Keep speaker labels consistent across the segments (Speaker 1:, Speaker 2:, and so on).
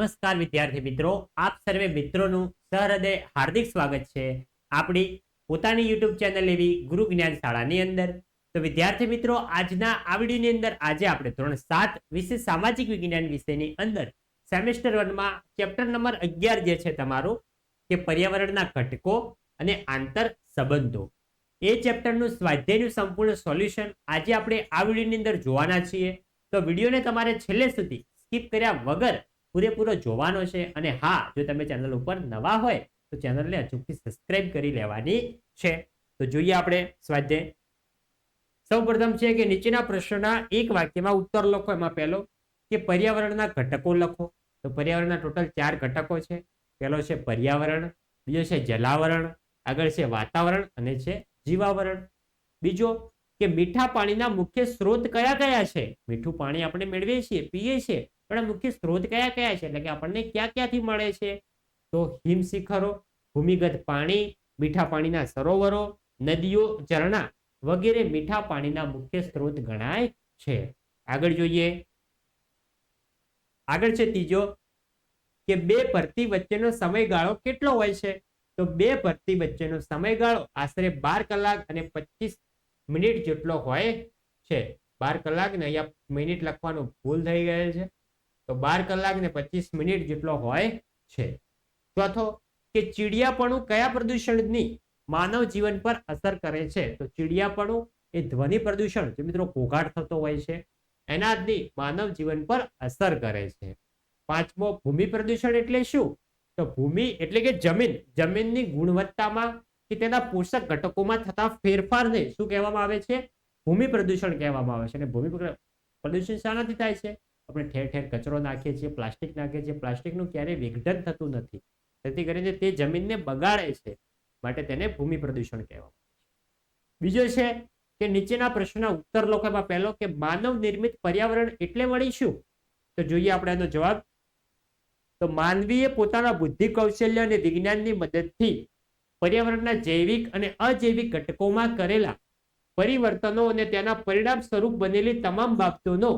Speaker 1: નમસ્કાર વિદ્યાર્થી મિત્રો, આપ સર્વે મિત્રોનું સહૃદય હાર્દિક સ્વાગત છે. આપણી પોતાની યુટ્યુબ ચેનલ એવી ગુરુ જ્ઞાન શાળાની અંદર. તો વિદ્યાર્થી મિત્રો, આજના આ વિડીયોની અંદર આજે આપણે ધોરણ સાત વિશે સામાજિક વિજ્ઞાન વિષયની અંદર સેમેસ્ટર વનમાં ચેપ્ટર નંબર અગિયાર જે છે તમારું, કે પર્યાવરણના ઘટકો અને આંતર સંબંધો. એ ચેપ્ટરનું સ્વાધ્યાયનું સંપૂર્ણ સોલ્યુશન આજે આપણે આ વિડીયોની અંદર જોવાના છીએ. તો વિડીયોને તમારે છેલ્લે સુધી સ્કીપ કર્યા વગર પૂરેપૂરો જોવાનો છે અને હા, જો તમે ચેનલ ઉપર નવા હોય, તો ચેનલને અચૂકથી સબસ્ક્રાઇબ કરી લેવાની છે. તો જોઈએ આપણે સ્વાધ્યાય. સૌ પ્રથમ છે કે નીચેના પ્રશ્નના એક વાક્યમાં ઉત્તર લખો. એમાં પહેલો કે પર્યાવરણના ઘટકો લખો. તો પર્યાવરણના ટોટલ ચાર ઘટકો છે. પહેલો છે પર્યાવરણ, બીજો છે જલાવરણ, આગળ છે વાતાવરણ અને છે જીવાવરણ. બીજો કે મીઠા પાણીના મુખ્ય સ્ત્રોત કયા કયા છે? મીઠું પાણી આપણે મેળવીએ છીએ, પીએ છીએ. પણ મુખ્ય સ્ત્રોત કયા કયા છે? એટલે કે આપણને ક્યાં ક્યાંથી મળે છે? તો હિમ શિખરો ભૂમિગત પાણી, મીઠા પાણીના સરોવરો, નદીઓ, ઝરણા વગેરે મીઠા પાણીના મુખ્ય સ્ત્રોત ગણાય છે. આગળ જોઈએ. આગળ છે ત્રીજો કે બે ભરતી વચ્ચેનો સમયગાળો કેટલો હોય છે? તો બે ભરતી વચ્ચેનો સમયગાળો આશરે બાર કલાક અને પચીસ મિનિટ જેટલો હોય છે. બાર કલાક ને અહીંયા મિનિટ લખવાનું ભૂલ થઈ ગયેલ છે. તો બાર કલાક ને પચીસ મિનિટ જેટલો હોય છે. ચોથો, કે ચીડિયાપણું કયા પ્રદૂષણની માનવ જીવન પર અસર કરે છે? તો ચીડિયાપણું એ ધ્વનિ પ્રદૂષણ, જે મિત્રો ઘોઘાટ થતો હોય છે, એનાથી માનવ જીવન પર અસર કરે છે. પાંચમો, ભૂમિ પ્રદૂષણ એટલે શું? તો ભૂમિ એટલે કે જમીન. જમીનની ગુણવત્તામાં કે તેના પોષક ઘટકોમાં થતા ફેરફારને શું કહેવામાં આવે છે? ભૂમિ પ્રદૂષણ કહેવામાં આવે છે. અને ભૂમિ પ્ર- પ્રદૂષણ શાનાથી થાય છે? આપણે ઠેર ઠેર કચરો નાખીએ છીએ, પ્લાસ્ટિક નાખીએ છીએ, પ્લાસ્ટિકનું ક્યારેય વિઘટન થતું નથી. તેથી કરીને તે જમીનને બગાડે છે માટે તેને ભૂમિ પ્રદૂષણ કહેવામાં બીજો છે કે નીચેના પ્રશ્નના ઉત્તર લોકોમાં પહેલો કે માનવ નિર્મિત પર્યાવરણ એટલે વળી શું? તો જોઈએ આપણે એનો જવાબ. તો માનવીએ પોતાના બુદ્ધિ કૌશલ્ય અને વિજ્ઞાનની મદદથી પર્યાવરણના જૈવિક અને અજૈવિક ઘટકોમાં કરેલા પરિવર્તનો અને તેના પરિણામ સ્વરૂપ બનેલી તમામ બાબતોનો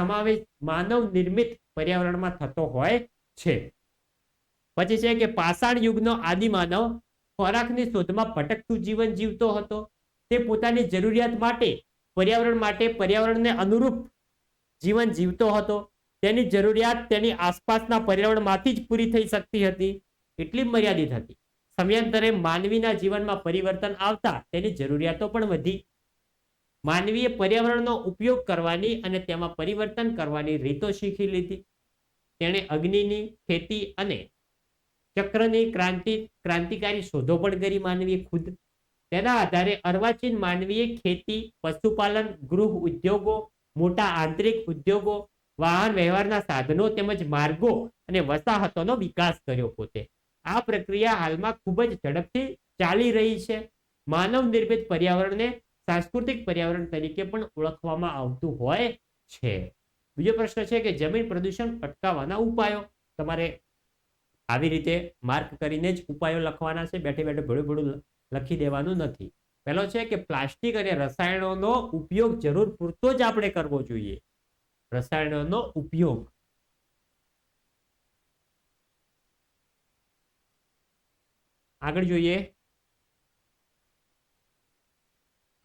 Speaker 1: સમાવેશ માનવ નિર્મિત પર્યાવરણમાં થતો હોય છે. પછી છે કે પાષાણ યુગનો આદિમાનવ ખોરાકની શોધમાં ભટકતું જીવન જીવતો હતો. તે પોતાની જરૂરિયાત માટે, પર્યાવરણ માટે, પર્યાવરણને અનુરૂપ જીવન જીવતો હતો. તેની જરૂરિયાત તેની આસપાસના પર્યાવરણમાંથી જ પૂરી થઈ શકતી હતી. એટલી મર્યાદિત હતી. સમયાંતરે માનવીના જીવનમાં પરિવર્તન આવતા તેની જરૂરિયાતો પણ વધી. માનવીએ પર્યાવરણનો ઉપયોગ કરવાની અને તેમાં પરિવર્તન કરવાની રીતો શીખી લીધી. તેણે અગ્નિની ખેતી અને ચક્રની ક્રાંતિ, ક્રાંતિકારી શોધો પણ કરી માનવીએ ખુદ. તેના આધારે અર્વાચીન માનવીએ ખેતી, પશુપાલન, ગૃહ ઉદ્યોગો, મોટા આંતરિક ઉદ્યોગો, વાહન વ્યવહારના સાધનો તેમજ માર્ગો અને વસાહતોનો વિકાસ કર્યો પોતે. આ પ્રક્રિયા હાલમાં ખૂબ જ ઝડપથી ચાલી રહી છે. માનવ નિર્મિત પર્યાવરણને સાંસ્કૃતિક પર્યાવરણ તરીકે પણ ઓળખવામાં આવતું હોય છે. બીજો પ્રશ્ન છે કે જમીન પ્રદૂષણ અટકાવવાના ઉપાયો. તમારે આવી રીતે માર્ક કરીને જ ઉપાયો લખવાના છે. બેઠે બેઠે ભળું ભળું લખી દેવાનું નથી. પહેલો છે કે પ્લાસ્ટિક અને રસાયણોનો ઉપયોગ જરૂર પૂરતો જ આપણે કરવો જોઈએ. રસાયણોનો ઉપયોગ. આગળ જોઈએ.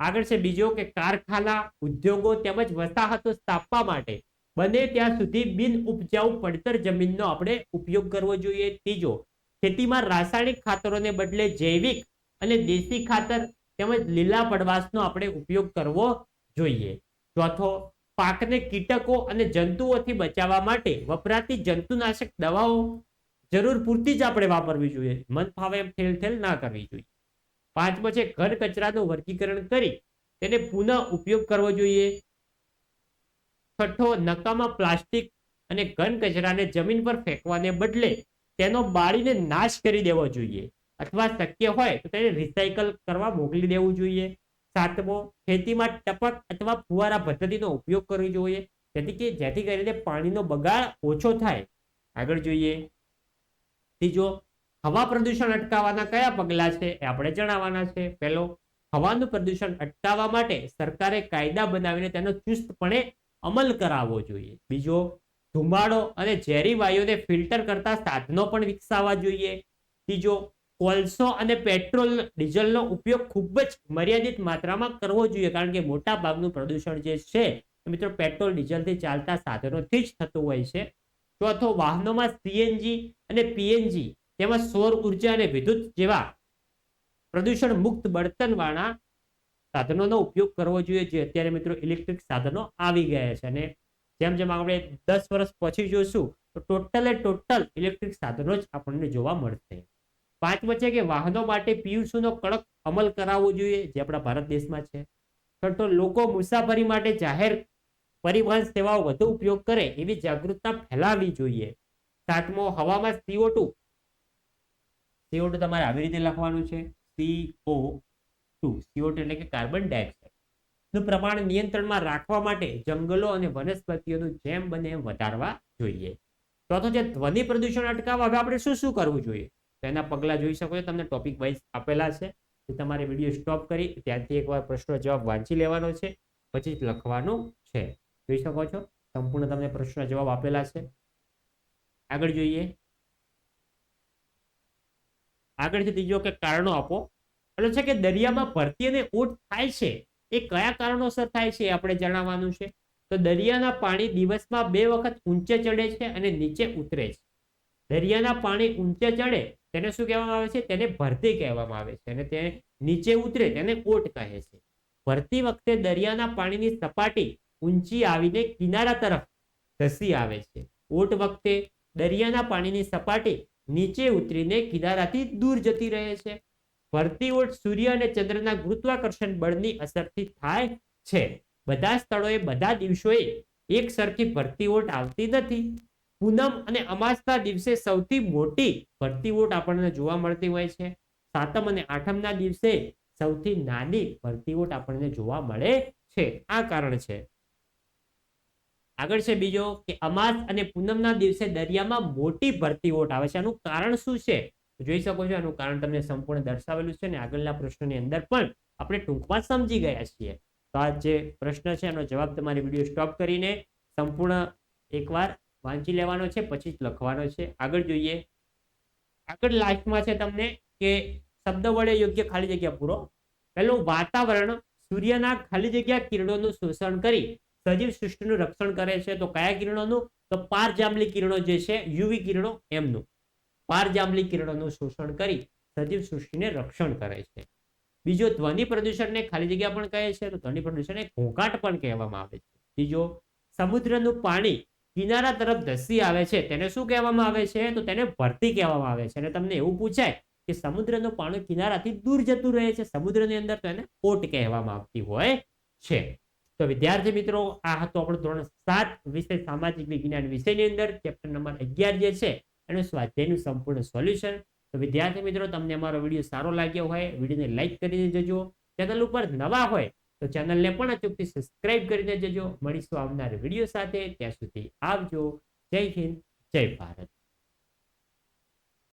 Speaker 1: આગળ છે બીજો કે કારખાના ઉદ્યોગો તેમજ વસાહતો સ્થાપવા માટે બને ત્યાં સુધી બિન ઉપજાઉ પડતર જમીનનો આપણે ઉપયોગ કરવો જોઈએ. ત્રીજો, ખેતીમાં રાસાયણિક ખાતરોને બદલે જૈવિક અને દેશી ખાતર તેમજ લીલા પડવાશનો આપણે ઉપયોગ કરવો જોઈએ. ચોથો, પાકને કીટકો અને જંતુઓથી બચાવવા માટે વપરાતી જંતુનાશક દવાઓ જરૂર પૂરતી જ આપણે વાપરવી જોઈએ. મન ફાવે એમ ઠેલ ઠેલ ના કરવી જોઈએ. પાંચમો છે ઘન કચરાનું વર્ગીકરણ કરી તેને પુનઃ ઉપયોગ કરવો જોઈએ. છઠ્ઠો, નકામા પ્લાસ્ટિક અને ઘન કચરાને જમીન પર ફેંકવાને બદલે તેનો બાળીને નાશ કરી દેવો જોઈએ અથવા શક્ય હોય તો તેને રિસાયકલ કરવા મોકલી દેવું જોઈએ. સાતમો, ખેતીમાં ટપક અથવા ફુવારા પદ્ધતિનો ઉપયોગ કરવો જોઈએ. જેથી કે જેથી કરીને પાણીનો બગાડ ઓછો થાય. આગળ જોઈએ. ત્રીજો હવા પ્રદૂષણ અટકાવવાના કયા પગલા છે એ આપણે જણાવવાના છે. પહેલો, હવાનું પ્રદૂષણ અટકાવવા માટે સરકારે કાયદા બનાવીને તેનો ચુસ્તપણે અમલ કરાવવો જોઈએ. બીજો, ધુમાડો અને ઝેરી વાયુને ફિલ્ટર કરતા સાધનો પણ વિકસાવવા જોઈએ. ત્રીજો, કોલસો અને પેટ્રોલ, ડીઝલનો ઉપયોગ ખૂબ જ મર્યાદિત માત્રામાં કરવો જોઈએ, કારણ કે મોટા ભાગનું પ્રદૂષણ જે છે મિત્રો પેટ્રોલ, ડીઝલથી ચાલતા સાધનોથી જ થતું હોય છે. ચોથો, વાહનોમાં સીએનજી અને પીએનજી તેમજ સૌર ઊર્જા અને વિદ્યુત જેવા પ્રદૂષણ મુક્ત બળતણવાળા સાધનોનો ઉપયોગ કરવો જોઈએ. જે અત્યારે મિત્રો ઇલેક્ટ્રિક સાધનો આવી ગયા છે. અને જેમ જેમ આપણે દસ વર્ષ પછી જોઈશું, તો ટોટલે ટોટલ ઇલેક્ટ્રિક સાધનો જ આપણને જોવા મળશે. પાંચ વચ્ચે કે વાહનો માટે પીયુસીનો કડક અમલ કરાવવો જોઈએ, જે આપણા ભારત દેશમાં છે. છઠ્ઠો લોકો મુસાફરી માટે જાહેર પરિવહન સેવાઓ વધુ ઉપયોગ કરે એવી જાગૃતતા ફેલાવવી જોઈએ. સાતમો હવામાં સીઓ ટુ સીઓ તમારે આવી રીતે લખવાનું છે? CO two. સીઓ એટલે કે કાર્બન ડાયોક્સાઇડ. નું પ્રમાણ નિયંત્રણમાં રાખવા માટે જંગલો અને વનસ્પતિઓનું જેમ બને એમ વધારવા જોઈએ. ચોથો છે, ધ્વનિ પ્રદૂષણ અટકાવવા. હવે આપણે શું શું કરવું જોઈએ? તો એના પગલાં જોઈ શકો છો. તમને ટોપિક વાઇઝ આપેલા છે. તો તમારે વીડિયો સ્ટોપ કરી, ત્યાંથી એકવાર પ્રશ્નો જવાબ વાંચી લેવાનો છે. પછી જ લખવાનું છે. જોઈ શકો છો? સંપૂર્ણ તમને પ્રશ્ન જવાબ આપેલા છે. આગળ જોઈએ. આગળ છે ત્રીજો કે કારણો આપો. એટલે છે કે દરિયામાં ભરતી અને ઊંટ થાય છે, એ કયા કારણોસર થાય છે એ આપણે જણાવવાનું છે. તો દરિયાના પાણી દિવસમાં બે વખત ઊંચે ચડે છે અને નીચે ઉતરે છે. દરિયાના પાણી ઊંચે ચડે, તેને શું કહેવામાં આવે છે? તેને ભરતી કહેવામાં આવે છે અને તે નીચે ઉતરે, તેને ઓટ કહે છે. ભરતી વખતે દરિયાના પાણીની સપાટી ઊંચી આવીને કિનારા તરફ ધસી આવે છે. ઓટ વખતે દરિયાના પાણીની સપાટી નીચે ઉતરીને કિનારાથી દૂર જતી રહે છે. ભરતી ઓટ સૂર્ય અને ચંદ્રના ગુરુત્વાકર્ષણ બળની અસરથી થાય છે. બધા સ્થળોએ, બધા દિવસોએ એક સરખી ભરતી ઓટ આવતી નથી. પૂનમ અને અમાસના દિવસે સૌથી મોટી ભરતી ઓટ આપણને જોવા મળતી હોય છે. સાતમ અને આઠમના દિવસે સૌથી નાની ભરતી ઓટ આપણને જોવા મળે છે. આ કારણ છે. આગળ છે બીજો કે અમાસ અને પૂનમના દિવસે દરિયામાં મોટી ભરતી ઓટ આવે છે. આનું કારણ શું છે? જોઈ શકો છો, આનું કારણ તમને સંપૂર્ણ દર્શાવેલું છે ને આગળના પ્રશ્નની અંદર પણ આપણે ટૂંકમાં સમજી ગયા છીએ. તો આ જે પ્રશ્ન છે એનો જવાબ તમારે વીડિયો સ્ટોપ કરીને સંપૂર્ણ એકવાર વાંચી લેવાનો છે, પછી જ લખવાનો છે. આગળ જોઈએ. આગળ લાસ્ટમાં છે તમને કે શબ્દ વડે યોગ્ય ખાલી જગ્યા પૂરો. પહેલું વાતાવરણ, સૂર્યના ખાલી જગ્યા કિરણોનું શોષણ કરી સજીવ સૃષ્ટિનું રક્ષણ કરે છે, તો કયા કિરણોનું? તો પારજાંબલી કિરણો જે છે, યુવી કિરણો એમનું. પારજાંબલી કિરણોનું શોષણ કરી સજીવ સૃષ્ટિને રક્ષણ કરે છે. બીજો ધ્વનિ પ્રદૂષણને ખાલી જગ્યા પણ કહે છે, તો ધ્વનિ પ્રદૂષણને ઘોંઘાટ પણ કહેવામાં આવે છે. ત્રીજો, સમુદ્રનું પાણી કિનારા તરફ ધસી આવે છે, તેને શું કહેવામાં આવે છે? તો તેને ભરતી કહેવામાં આવે છે. અને તમને એવું પૂછાય કે સમુદ્રનું પાણી કિનારાથી દૂર જતું રહે છે, સમુદ્રની અંદર તો એને ઓટ કહેવામાં આવતી હોય છે. તો વિદ્યાર્થી મિત્રો, આ હતો આપણો ધોરણ સાત વિષય સામાજિક વિજ્ઞાન વિષયની અંદર. ચેપ્ટર નંબર અગિયાર જે છે, એનું સ્વાધ્યાયનું સંપૂર્ણ સોલ્યુશન તો વિદ્યાર્થી મિત્રો, તમને અમારો વીડિયો સારો લાગ્યો હોય, વિડીયોને લાઈક કરીને જજો ચેનલ ઉપર નવા હોય, તો ચેનલને પણ અચૂકથી સબસ્ક્રાઇબ કરીને જજો મળીશું આવનાર વીડિયો સાથે. ત્યાં સુધી આવજો. જય હિન્દ, જય ભારત.